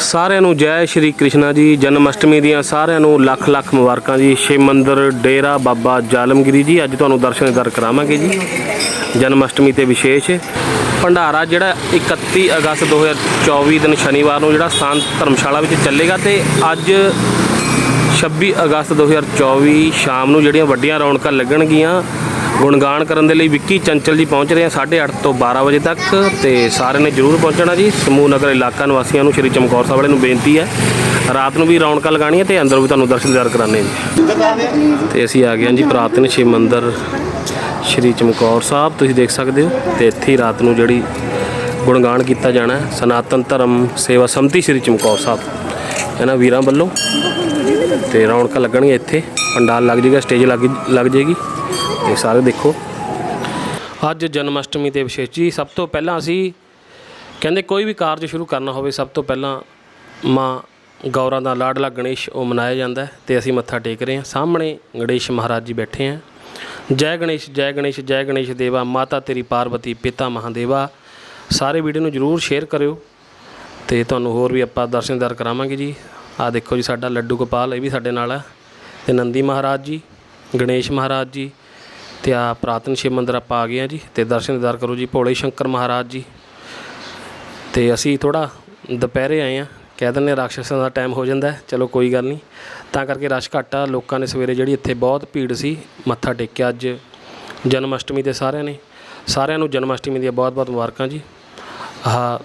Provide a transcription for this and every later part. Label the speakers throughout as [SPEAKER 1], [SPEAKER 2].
[SPEAKER 1] ਸਾਰਿਆਂ ਨੂੰ ਜੈ ਸ਼੍ਰੀ ਕ੍ਰਿਸ਼ਨਾ ਜੀ। ਜਨਮ ਅਸ਼ਟਮੀ ਦੀਆਂ ਸਾਰਿਆਂ ਨੂੰ ਲੱਖ ਲੱਖ ਮੁਬਾਰਕਾਂ ਜੀ। ਸ਼ਿਵ ਮੰਦਰ ਡੇਰਾ ਬਾਬਾ ਜ਼ਾਲਮਗਿਰੀ ਜੀ, ਅੱਜ ਤੁਹਾਨੂੰ ਦਰਸ਼ਨ ਦਰ ਕਰਾਵਾਂਗੇ ਜੀ। ਜਨਮ ਅਸ਼ਟਮੀ ਤੇ ਵਿਸ਼ੇਸ਼ ਭੰਡਾਰਾ ਜਿਹੜਾ 31 ਅਗਸਤ 2024 ਦਿਨ ਸ਼ਨੀਵਾਰ ਨੂੰ ਜਿਹੜਾ ਸੰਤ ਧਰਮਸ਼ਾਲਾ ਵਿੱਚ ਚੱਲੇਗਾ ਤੇ ਅੱਜ 26 ਅਗਸਤ 2024 ਸ਼ਾਮ ਨੂੰ ਜਿਹੜੀਆਂ ਵੱਡੀਆਂ ਰੌਣਕਾਂ ਲੱਗਣਗੀਆਂ ਗੁਣਗਾਨ ਕਰਨ ਦੇ ਲਈ ਵਿੱਕੀ ਚੰਚਲ ਜੀ ਪਹੁੰਚ ਰਹੇ ਆ 8:30 ਤੋਂ 12 ਵਜੇ ਤੱਕ ਤੇ ਸਾਰਿਆਂ ਨੇ ਜਰੂਰ ਪਹੁੰਚਣਾ ਜੀ। ਸਮੂਹ ਨਗਰ ਇਲਾਕਾ ਨਿਵਾਸੀਆਂ ਨੂੰ ਸ਼੍ਰੀ ਚਮਕੌਰ ਸਾਹਿਬ ਵਾਲੇ ਨੂੰ ਬੇਨਤੀ ਹੈ। ਰਾਤ ਨੂੰ ਵੀ ਰੌਣਕਾਂ ਲਗਾਉਣੀਆਂ ਤੇ ਅੰਦਰ ਵੀ ਤੁਹਾਨੂੰ ਦਰਸ਼ਨ ਦਿਦਾਰ ਕਰਾਣੇ ਜੀ। ਤੇ ਅਸੀਂ ਆ ਗਏ ਹਾਂ ਜੀ ਪ੍ਰਾਤਨ ਸ਼ਿਵ ਮੰਦਿਰ ਸ਼੍ਰੀ ਚਮਕੌਰ ਸਾਹਿਬ। ਤੁਸੀਂ ਦੇਖ ਸਕਦੇ ਹੋ ਤੇ ਇੱਥੇ ਹੀ ਰਾਤ ਨੂੰ ਜਿਹੜੀ ਗੁਣਗਾਨ ਕੀਤਾ ਜਾਣਾ ਸਨਾਤਨ ਧਰਮ ਸੇਵਾ ਸੰਮਤੀ ਸ਼੍ਰੀ ਚਮਕੌਰ ਸਾਹਿਬ। ਇਹਨਾਂ ਵੀਰਾਂ ਵੱਲੋਂ। ਤੇ ਰੌਣਕਾਂ ਲੱਗਣਗੀਆਂ ਇੱਥੇ। ਪੰਡਾਲ ਲੱਗ ਜਾਏਗਾ ਸਟੇਜ ਲੱਗ ਲੱਗ ਜਾਏਗੀ ਤੇ ਸਾਰੇ ਦੇਖੋ। ਅੱਜ ਜਨਮ ਅਸ਼ਟਮੀ ਤੇ ਵਿਸ਼ੇਸ਼ ਜੀ, ਸਭ ਤੋਂ ਪਹਿਲਾਂ ਅਸੀਂ ਕਹਿੰਦੇ ਕੋਈ ਵੀ ਕਾਰਜ ਸ਼ੁਰੂ ਕਰਨਾ ਹੋਵੇ, ਸਭ ਤੋਂ ਪਹਿਲਾਂ ਮਾਂ ਗੌਰਾਂ ਦਾ ਲਾਡਲਾ ਗਣੇਸ਼ ਉਹ ਮਨਾਇਆ ਜਾਂਦਾ ਹੈ ਤੇ ਅਸੀਂ ਮੱਥਾ ਟੇਕ ਰਹੇ ਹਾਂ। ਸਾਹਮਣੇ ਗਣੇਸ਼ ਮਹਾਰਾਜ ਜੀ ਬੈਠੇ ਆ ਜੈ ਗਣੇਸ਼ ਜੈ ਗਣੇਸ਼ ਜੈ ਗਣੇਸ਼ ਦੇਵਾ, ਮਾਤਾ ਤੇਰੀ ਪਾਰਵਤੀ, ਪਿਤਾ ਮਹਾਦੇਵਾ। ਸਾਰੇ ਵੀਡੀਓ ਨੂੰ ਜਰੂਰ ਸ਼ੇਅਰ ਕਰਿਓ ਤੇ ਤੁਹਾਨੂੰ ਹੋਰ ਵੀ ਆਪਾਂ ਦਰਸ਼ਨਦਾਰ ਕਰਾਵਾਂਗੇ ਜੀ। ਆਹ ਦੇਖੋ ਜੀ ਸਾਡਾ ਲੱਡੂ ਗੋਪਾਲ, ਇਹ ਵੀ ਸਾਡੇ ਨਾਲ ਹੈ। ਤੇ ਨੰਦੀ ਮਹਾਰਾਜ ਜੀ, ਗਣੇਸ਼ ਮਹਾਰਾਜ ਜੀ ਅਤੇ ਆਹ ਪੁਰਾਤਨ ਸ਼ਿਵ ਮੰਦਰ ਆਪਾਂ ਆ ਗਏ ਹਾਂ ਜੀ, ਤੇ ਦਰਸ਼ਨਦਾਰ ਕਰੋ ਜੀ ਭੋਲੇ ਸ਼ੰਕਰ ਮਹਾਰਾਜ ਜੀ। ਅਤੇ ਅਸੀਂ ਥੋੜ੍ਹਾ ਦੁਪਹਿਰੇ ਆਏ ਹਾਂ ਕਹਿ ਦਿੰਦੇ ਹਾਂ ਰਾਖਸ਼ਾਂ ਦਾ ਟਾਈਮ ਹੋ ਜਾਂਦਾ ਚਲੋ ਕੋਈ ਗੱਲ ਨਹੀਂ। ਤਾਂ ਕਰਕੇ ਰਸ਼ ਘੱਟ ਆ, ਲੋਕਾਂ ਨੇ ਸਵੇਰੇ ਜਿਹੜੀ ਇੱਥੇ ਬਹੁਤ ਭੀੜ ਸੀ, ਮੱਥਾ ਟੇਕਿਆ ਅੱਜ ਜਨਮ ਅਸ਼ਟਮੀ ਤੇ ਸਾਰਿਆਂ ਨੇ। ਸਾਰਿਆਂ ਨੂੰ ਜਨਮ ਅਸ਼ਟਮੀ ਦੀਆਂ ਬਹੁਤ-ਬਹੁਤ ਮੁਬਾਰਕਾਂ ਜੀ। ਆਹ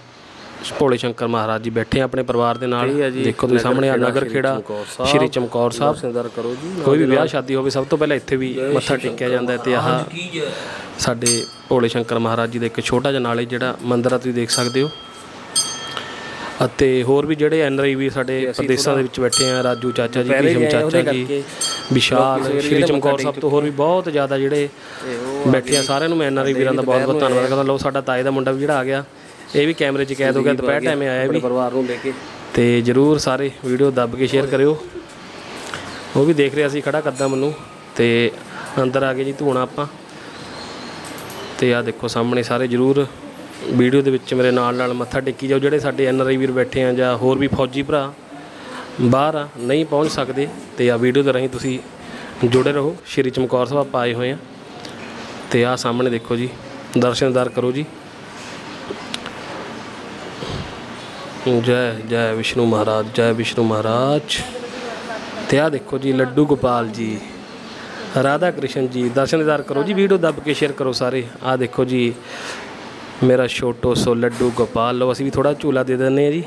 [SPEAKER 1] ਭੋਲੇ ਸ਼ੰਕਰ ਮਹਾਰਾਜ ਜੀ ਬੈਠੇ ਆ ਆਪਣੇ ਪਰਿਵਾਰ ਦੇ ਨਾਲ। ਦੇਖੋ ਤੁਸੀਂ ਸਾਹਮਣੇ ਆ ਨਗਰ ਖੇੜਾ ਸ਼੍ਰੀ ਚਮਕੌਰ ਸਾਹਿਬ।
[SPEAKER 2] ਦਰਸ਼ਨਦਾਰ ਕਰੋ ਜੀ
[SPEAKER 1] ਕੋਈ ਵੀ ਵਿਆਹ ਸ਼ਾਦੀ ਹੋਵੇ ਸਭ ਤੋਂ ਪਹਿਲਾਂ ਇੱਥੇ ਵੀ ਮੱਥਾ ਟੇਕਿਆ ਜਾਂਦਾ ਤੇ ਆਹ ਸਾਡੇ ਭੋਲੇ ਸ਼ੰਕਰ ਮਹਾਰਾਜ ਜੀ ਦਾ ਇੱਕ ਛੋਟਾ ਜਿਹਾ ਨਾਲੇ ਜਿਹੜਾ ਮੰਦਿਰ ਆ ਤੁਸੀਂ ਦੇਖ ਸਕਦੇ ਹੋ। ਅਤੇ ਹੋਰ ਵੀ ਜਿਹੜੇ ਐਨਆਰਆਈ ਵੀ ਸਾਡੇ ਪ੍ਰਦੇਸ਼ਾਂ ਦੇ ਵਿੱਚ ਬੈਠੇ ਆ ਰਾਜੂ ਚਾਚਾ ਜੀ ਭੀਸ਼ਮ ਚਾਚਾ ਜੀ ਵਿਸ਼ਾਲ ਸ਼੍ਰੀ ਚਮਕੌਰ ਸਾਹਿਬ ਤੋਂ ਹੋਰ ਵੀ ਬਹੁਤ ਜ਼ਿਆਦਾ ਜਿਹੜੇ ਬੈਠੇ ਆ ਸਾਰਿਆਂ ਨੂੰ ਮੈਂ ਐਨਆਰਆਈ ਵੀਰਾਂ ਦਾ ਬਹੁਤ ਬਹੁਤ ਧੰਨਵਾਦ ਕਰਦਾ। ਲਓ ਸਾਡਾ ਤਾਏ ਦਾ ਮੁੰਡਾ ਵੀ ਜਿਹੜਾ ਆ ਗਿਆ। ਇਹ ਵੀ ਕੈਮਰੇ 'ਚ ਕੈਦ ਹੋ ਗਿਆ ਦੁਪਹਿਰ ਟਾਈਮੇ ਆਇਆ ਵੀ।
[SPEAKER 2] ਪਰਿਵਾਰ ਨੂੰ ਲੈ ਕੇ।
[SPEAKER 1] ਤੇ ਜਰੂਰ ਸਾਰੇ ਵੀਡੀਓ ਦੱਬ ਕੇ ਸ਼ੇਅਰ ਕਰਿਓ। ਉਹ ਵੀ ਦੇਖ ਰਿਹਾ ਸੀ ਖੜਾ ਕਰਦਾ ਮੈਨੂੰ। ਤੇ ਅੰਦਰ ਆ ਗਏ ਜੀ ਧੂਣਾ ਆਪਾਂ। ਤੇ ਆ ਦੇਖੋ ਸਾਹਮਣੇ ਸਾਰੇ ਜਰੂਰ ਵੀਡੀਓ ਦੇ ਵਿੱਚ ਮੇਰੇ ਨਾਲ ਨਾਲ ਮੱਥਾ ਟੇਕੀ ਜਾਓ। ਜਿਹੜੇ ਸਾਡੇ ਐਨ ਆਰ ਆਈ ਵੀਰ ਬੈਠੇ ਆ ਜਾਂ ਹੋਰ ਵੀ ਫੌਜੀ ਭਰਾ ਬਾਹਰ ਆ ਨਹੀਂ ਪਹੁੰਚ ਸਕਦੇ। ਤੇ ਆ ਵੀਡੀਓ ਦੇ ਰਾਹੀਂ ਤੁਸੀਂ ਜੁੜੇ ਰਹੋ। ਸ਼੍ਰੀ ਚਮਕੌਰ ਸਾਹਿਬ ਆਪਾਂ ਆਏ ਹੋਏ ਆ। ਤੇ ਆ ਸਾਹਮਣੇ ਦੇਖੋ ਜੀ ਦਰਸ਼ਨਦਾਰ ਕਰੋ ਜੀ। ਜੈ ਜੈ ਵਿਸ਼ਨੂੰ ਮਹਾਰਾਜ, ਜੈ ਵਿਸ਼ਨੂੰ ਮਹਾਰਾਜ। ਤੇ ਆ ਦੇਖੋ ਜੀ, ਲੱਡੂ ਗੋਪਾਲ ਜੀ। ਰਾਧਾ ਕ੍ਰਿਸ਼ਨ ਜੀ ਦਰਸ਼ਨਦਾਰ ਕਰੋ ਜੀ, ਵੀਡੀਓ ਦੱਬ ਕੇ ਸ਼ੇਅਰ ਕਰੋ ਸਾਰੇ। ਆ ਦੇਖੋ ਜੀ, ਮੇਰਾ ਛੋਟੋ ਸੋ ਲੱਡੂ ਗੋਪਾਲ। ਲਓ, ਅਸੀਂ ਵੀ ਥੋੜਾ ਝੂਲਾ ਦੇ ਦਿੰਦੇ ਆ ਜੀ।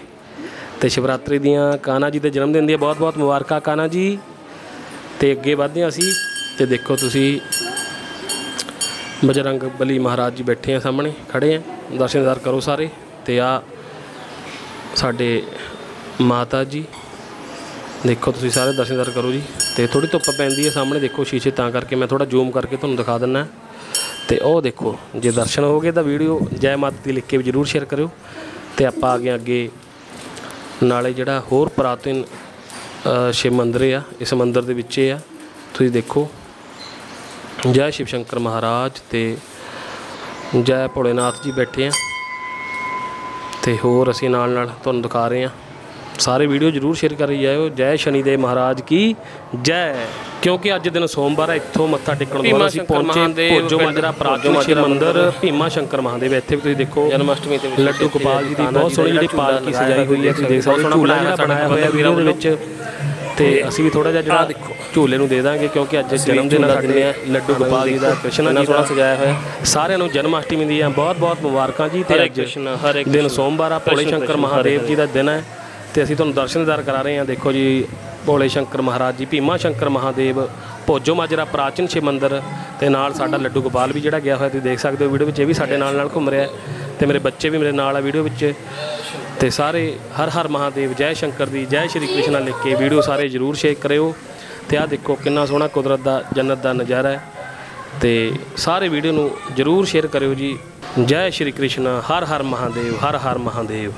[SPEAKER 1] ਤੇ ਸ਼ਿਵਰਾਤਰੀ ਦੀਆਂ ਕਾਨਾ ਜੀ ਦੇ ਜਨਮ ਦਿਨ ਦੀਆਂ ਬਹੁਤ ਬਹੁਤ ਮੁਬਾਰਕਾਂ ਕਾਨਾ ਜੀ। ਤੇ ਅੱਗੇ ਵਧਦੇ ਹਾਂ ਅਸੀਂ। ਤੇ ਦੇਖੋ ਤੁਸੀਂ, ਬਜਰੰਗ ਬਲੀ ਮਹਾਰਾਜ ਜੀ ਬੈਠੇ ਆ ਸਾਹਮਣੇ ਖੜੇ ਆ। ਦਰਸ਼ਨਦਾਰ ਕਰੋ ਸਾਰੇ। ਤੇ ਆ ਸਾਡੇ ਮਾਤਾ ਜੀ। ਦੇਖੋ ਤੁਸੀਂ ਸਾਰੇ ਦਰਸ਼ਨਦਾਰ ਕਰੋ ਜੀ। ਤੇ ਥੋੜੀ ਧੁੱਪ ਪੈਂਦੀ ਹੈ ਸਾਹਮਣੇ, ਦੇਖੋ ਸ਼ੀਸ਼ੇ ਤਾਂ ਕਰਕੇ ਮੈਂ ਥੋੜਾ ਜ਼ੂਮ ਕਰਕੇ ਤੁਹਾਨੂੰ ਦਿਖਾ ਦਿੰਨਾ ਤੇ ਉਹ ਦੇਖੋ, ਜੇ ਦਰਸ਼ਨ ਹੋ ਗਏ ਤਾਂ ਵੀਡੀਓ ਜੈ ਮਾਤਾ ਦੀ ਲਿਖ ਕੇ ਵੀ ਜਰੂਰ ਸ਼ੇਅਰ ਕਰਿਓ। ਤੇ ਆਪਾਂ ਆ ਗਏ ਅੱਗੇ। ਨਾਲੇ ਜਿਹੜਾ ਹੋਰ ਪ੍ਰਾਤਨ ਸ਼ਿਵ ਮੰਦਿਰ ਆ, ਇਸ ਮੰਦਿਰ ਦੇ ਵਿੱਚ ਆ। ਤੁਸੀਂ ਦੇਖੋ। ਜੈ ਸ਼ਿਵ ਸ਼ੰਕਰ ਮਹਾਰਾਜ ਤੇ ਜੈ ਭੋਲੇਨਾਥ ਜੀ ਬੈਠੇ ਆ। ਤੇ ਹੋਰ ਅਸੀਂ ਨਾਲ ਨਾਲ ਤੁਹਾਨੂੰ ਦਿਖਾ ਰਹੇ ਹਾਂ। ਸਾਰੇ ਵੀਡੀਓ ਜਰੂਰ ਸ਼ੇਅਰ ਕਰੀ ਜਾਇਓ। ਜੈ ਸ਼ਨੀਦੇਵ ਮਹਾਰਾਜ ਕੀ ਜੈ। ਕਿਉਂਕਿ ਅੱਜ ਦਿਨ ਸੋਮਵਾਰ ਹੈ ਇੱਥੋਂ ਮੱਥਾ ਟੇਕਣ ਤੋਂ ਬਾਅਦ ਅਸੀਂ ਪਹੁੰਚੇ ਭੋਜੋ ਮੰਦਰਾ ਪ੍ਰਾਚੀਨ ਮੰਦਿਰ। ਭੀਮਾ ਸ਼ੰਕਰ ਮਹਾਦੇਵ। ਇੱਥੇ ਵੀ ਤੁਸੀਂ ਦੇਖੋ
[SPEAKER 2] ਜਨਮ ਅਸ਼ਟਮੀ ਤੇ
[SPEAKER 1] ਲੱਡੂ ਗੋਪਾਲ ਜੀ ਦੀ ਬਹੁਤ ਸੋਹਣੀ ਜਿਹੜੀ ਪਾਲਕੀ ਸਜਾਈ ਹੋਈ ਹੈ ਤੁਸੀਂ ਦੇਖ ਸਕਦੇ ਹੋ। ਝੂਲਾ ਜਿਹੜਾ ਬਣਾਇਆ ਹੋਇਆ ਵੀਰਾਂ ਦੇ ਵਿੱਚ। ਤੇ ਅਸੀਂ ਵੀ ਥੋੜਾ ਜਿਹਾ ਜਿਹੜਾ ਝੂਲੇ ਨੂੰ ਦੇ ਦਾਂਗੇ ਕਿਉਂਕਿ ਅੱਜ ਜਨਮ ਦਿਨ ਸਾਡੇ ਲੱਡੂ ਗੋਪਾਲ ਜੀ ਦਾ ਕ੍ਰਿਸ਼ਨ ਜੀ ਦਾ ਸਜਾਇਆ ਹੋਇਆ। ਸਾਰਿਆਂ ਨੂੰ ਜਨਮ ਅਸ਼ਟਮੀ ਦੀਆਂ ਬਹੁਤ ਬਹੁਤ ਮੁਬਾਰਕਾਂ ਜੀ ਤੇ ਅੱਜ ਦਿਨ ਸੋਮਵਾਰ ਆ ਭੋਲੇ ਸ਼ੰਕਰ ਮਹਾਦੇਵ ਜੀ ਦਾ ਦਿਨ ਹੈ। ਤੇ ਅਸੀਂ ਤੁਹਾਨੂੰ ਦਰਸ਼ਨਦਾਰ ਕਰਾ ਰਹੇ ਹਾਂ। ਦੇਖੋ ਜੀ ਭੋਲੇ ਸ਼ੰਕਰ ਮਹਾਰਾਜ ਜੀ ਭੀਮਾ ਸ਼ੰਕਰ ਮਹਾਦੇਵ ਭੋਜੋ ਮਾਜਰਾ ਪ੍ਰਾਚੀਨ ਸ਼ਿਵ ਮੰਦਿਰ ਤੇ ਨਾਲ ਸਾਡਾ ਲੱਡੂ ਗੋਪਾਲ ਵੀ ਜਿਹੜਾ ਗਿਆ ਹੋਇਆ। ਤੁਸੀਂ ਦੇਖ ਸਕਦੇ ਹੋ ਵੀਡੀਓ ਵਿੱਚ ਇਹ ਵੀ ਸਾਡੇ ਨਾਲ ਨਾਲ ਘੁੰਮ ਰਿਹਾ ਤੇ ਮੇਰੇ ਬੱਚੇ ਵੀ ਮੇਰੇ ਨਾਲ ਆ ਵੀਡੀਓ ਵਿੱਚ। ਤੇ ਸਾਰੇ ਹਰ ਹਰ ਮਹਾਦੇਵ, ਜੈ ਸ਼ੰਕਰ ਦੀ, ਜੈ ਸ਼੍ਰੀ ਕ੍ਰਿਸ਼ਨ ਲਿਖ ਕੇ ਵੀਡੀਓ ਸਾਰੇ ਜਰੂਰ ਸ਼ੇਅਰ ਕਰਿਓ ਤੇ ਆਹ ਦੇਖੋ ਕਿੰਨਾ ਸੋਹਣਾ ਕੁਦਰਤ ਦਾ, ਜੰਨਤ ਦਾ ਨਜ਼ਾਰਾ ਹੈ। ਤੇ ਸਾਰੇ ਵੀਡੀਓ ਨੂੰ ਜਰੂਰ ਸ਼ੇਅਰ ਕਰਿਓ ਜੀ। ਜੈ ਸ਼੍ਰੀ ਕ੍ਰਿਸ਼ਨ, ਹਰ ਹਰ ਮਹਾਦੇਵ, ਹਰ ਹਰ ਮਹਾਦੇਵ।